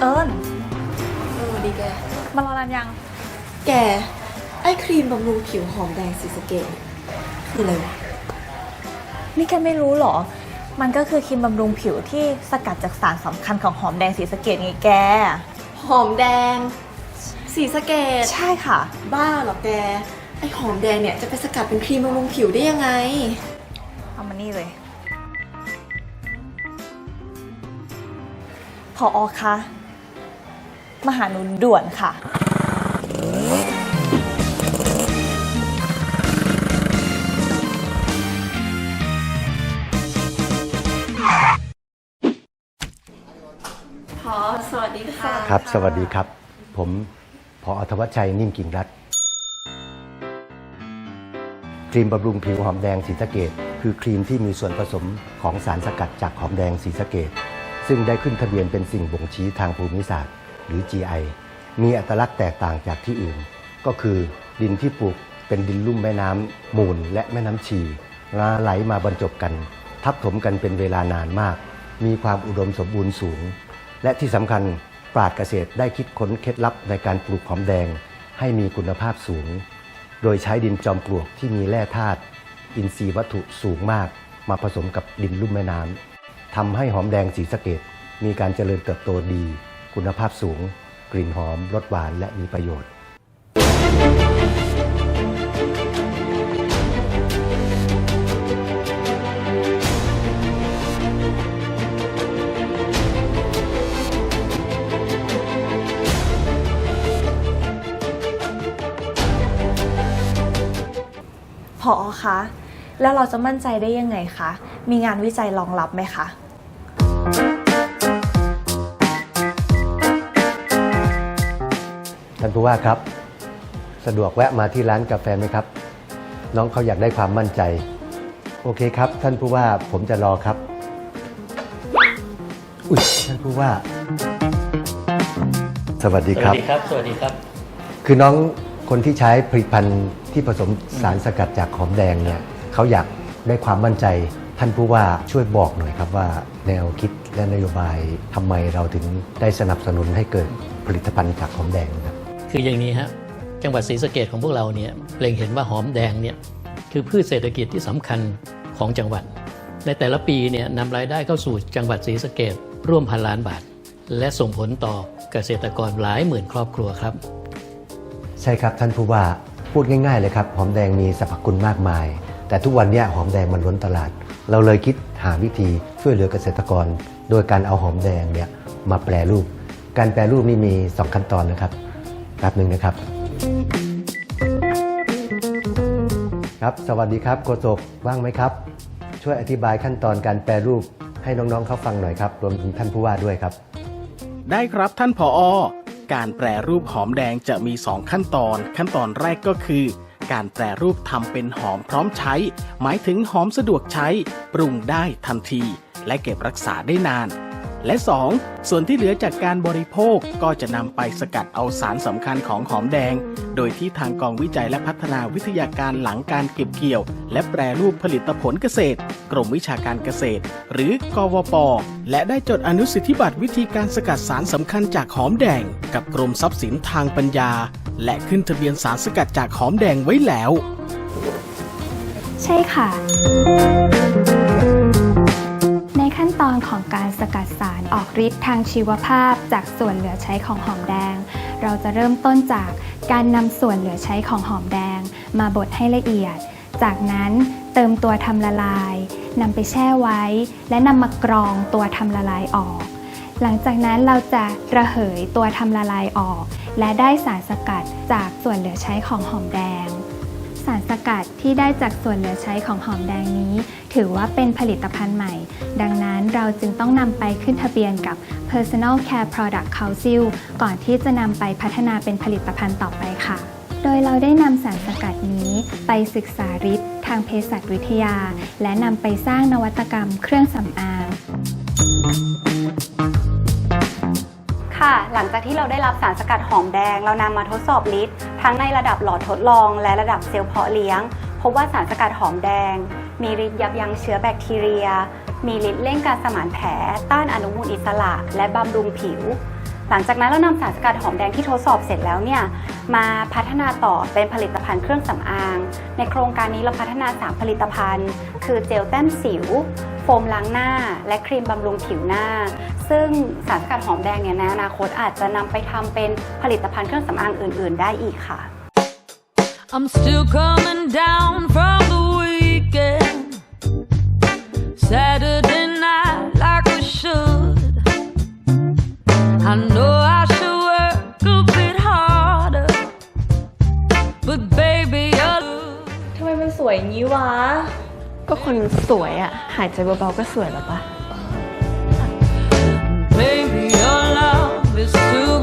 เอิญเออดีแก มารอนานยัง แก ไอ้ครีมบำรุงผิวหอมแดงสีสะเกตคืออะไรวะนี่แกไม่รู้เหรอ มันก็คือครีมบำรุงผิวที่สกัดจากสารสำคัญของหอมแดงสีสะเกดไงแก หอมแดง สีสะเกตใช่ค่ะ บ้าเหรอแก ไอ้หอมแดงเนี่ยจะไปสกัดเป็นครีมบำรุงผิวได้ยังไง เอามานี่เลย พออคะ มาหาหนุด่วนค่ะ พอสวัสดีค่ะครับ สวัสดีครับ ผมพออธวัชชัยนิ่มกิ่งรัตน์ครีมบำรุงผิวหอมแดงสีสะเกดคือครีมที่มีส่วนผสมของสารสกัดจากหอมแดงสีสะเกดซึ่งได้ขึ้นทะเบียนเป็นสิ่งบ่งชี้ทางภูมิศาสตร์ หรือ GI มีอัตลักษณ์แตกต่างจากที่อื่น ก็คือดินที่ปลูกเป็นดินลุ่มแม่น้ำมูลและแม่น้ำชีลาไหลมาบรรจบกัน ทับถมกันเป็นเวลานานมาก มีความอุดมสมบูรณ์สูง และที่สำคัญปราดเกษตรได้คิดค้นเคล็ดลับในการปลูกหอมแดงให้มีคุณภาพสูง โดยใช้ดินจอมปลวกที่มีแร่ธาตุอินทรีย์วัตถุสูงมาก มาผสมกับดินลุ่มแม่น้ำทำให้หอมแดงสีสะเกดมีการเจริญเติบโตดี คุณภาพสูง กลิ่นหอมรสหวานและมีประโยชน์ พอคะ แล้วเราจะมั่นใจได้ยังไงคะ มีงานวิจัยรองรับไหมคะ ท่านผู้ว่าครับ สะดวกแวะมาที่ร้านกาแฟไหมครับ น้องเขาอยากได้ความมั่นใจ โอเคครับ ท่านผู้ว่าผมจะรอครับ อุ้ยท่านผู้ว่า สวัสดีสควัรัสบดีครับ สวัสดีครับ คือน้องคนที่ใช้ผลิตภัณฑ์ที่ผสมสารสกัดจากหอมแดงเนี่ยเขาอยากได้ความมั่นใจ ท่านผู้ว่าช่วยบอกหน่อยครับว่า แนวคิดและนโยบายทำไมเราถึงได้สนับสนุนให้เกิดผลิตภัณฑ์จากหอมแดงนะครับ คืออย่างนี้ฮะจังหวัดศรีสะเกดของพวกเราเนี่ยเล็งเห็นว่าหอมแดงเนี่ยคือพืชเศรษฐกิจที่สำคัญของจังหวัด ในแต่ละปีเนี่ยนำรายได้เข้าสู่จังหวัดศรีสะเกดร่วมพันล้านบาท และส่งผลต่อเกษตรกรหลายหมื่นครอบครัวครับ ใช่ครับท่านผู้ว่าพูดง่ายๆเลยครับหอมแดงมีสรรพคุณมากมาย แต่ทุกวันเนี้หอมแดงมันล้นตลาด เราเลยคิดหาวิธีช่วยเหลือเกษตรกร โดยการเอาหอมแดงเนี่ยมาแปรรูป การแปรรูปนี่มี 2 ขั้นตอนนะครับ แป๊บหนึ่งนะครับ ครับ สวัสดีครับโกศกว่างไหมครับ ช่วยอธิบายขั้นตอนการแปรรูปให้น้องๆเขาฟังหน่อยครับ รวมถึงท่านผู้ว่าด้วยครับ ได้ครับท่านผออการแปรรูปหอมแดงจะมี 2 ขั้นตอน ขั้นตอนแรกก็คือ การแปรรูปทำเป็นหอมพร้อมใช้ หมายถึงหอมสะดวกใช้ ปรุงได้ทันที และเก็บรักษาได้นาน และ 2. ส่วนที่เหลือจากการบริโภคก็จะนำไปสกัดเอาสารสำคัญของหอมแดง โดยที่ทางกองวิจัยและพัฒนาวิทยาการหลังการเก็บเกี่ยว และแปรรูปผลิตผลเกษตร กรมวิชาการเกษตร หรือกวป และได้จดอนุสิทธิบัตรวิธีการสกัดสารสำคัญจากหอมแดง กับกรมทรัพย์สินทางปัญญา และขึ้นทะเบียนสารสกัดจากหอมแดงไว้แล้ว ใช่ค่ะ ขั้นตอนของการสกัดสารออกฤทธิ์ทางชีวภาพ จากส่วนเหลือใช้ของหอมแดง เราจะเริ่มต้นจากการนำส่วนเหลือใช้ของหอมแดง มาบดให้ละเอียด จากนั้นเติมตัวทำละลายนำไปแช่ไว้ และนำมากรองตัวทำละลายออก หลังจากนั้นเราจะระเหยตัวทำละลายออก และได้สารสกัดจากส่วนเหลือใช้ของหอมแดงารสกัดที่ได้จากส่วนเหลือใช้ของหอมแดงนี้ ถือว่าเป็นผลิตภัณฑ์ใหม่ ดังนั้นเราจึงต้องนำไปขึ้นทะเบียนกับ Personal Care Product Council ก่อนที่จะนำไปพัฒนาเป็นผลิตภัณฑ์ต่อไปค่ะ โดยเราได้นำสารสกัดนี้ไปศึกษาฤทธิ์ทางเภสัชวิทยา และนำไปสร้างนวัตกรรมเครื่องสำอาง ค่ะ หลังจากที่เราได้รับสารสกัดหอมแดง เรานำมาทดสอบฤทธิ์ทั้งในระดับหลอดทดลอง และระดับเซลล์เพาะเลี้ยง พบว่าสารสกัดหอมแดง มีฤทธิ์ยับยั้งเชื้อแบคทีเรีย มีฤทธิ์เร่งการสมานแผล ต้านอนุมูลอิสระ และบำรุงผิว หลังจากนั้นเรานำสารสกัดหอมแดงที่ทดสอบเสร็จแล้วเนี่ยมาพัฒนาต่อเป็นผลิตภัณฑ์เครื่องสำอาง ในโครงการนี้เราพัฒนา 3 ผลิตภัณฑ์ คือเจลแต้มสิว มล้างหน้า และครีมบำรุงผิวหน้า ซึ่งสารสกัดหอมแดงเนี่ยในอนาคตอาจจะนำไปทำเป็นผลิตภัณฑ์เครื่องสำอางอื่น ๆ ได้อีกค่ะ I'm still coming down from the weekend. Saturday night, like we should. I know I should work a bit harder, but baby, you're. ทำไมมันสวยอย่างนี้วะ ก็คนสวยอะหายใจเบาๆก็สวยแล้วปะ Baby, your love is too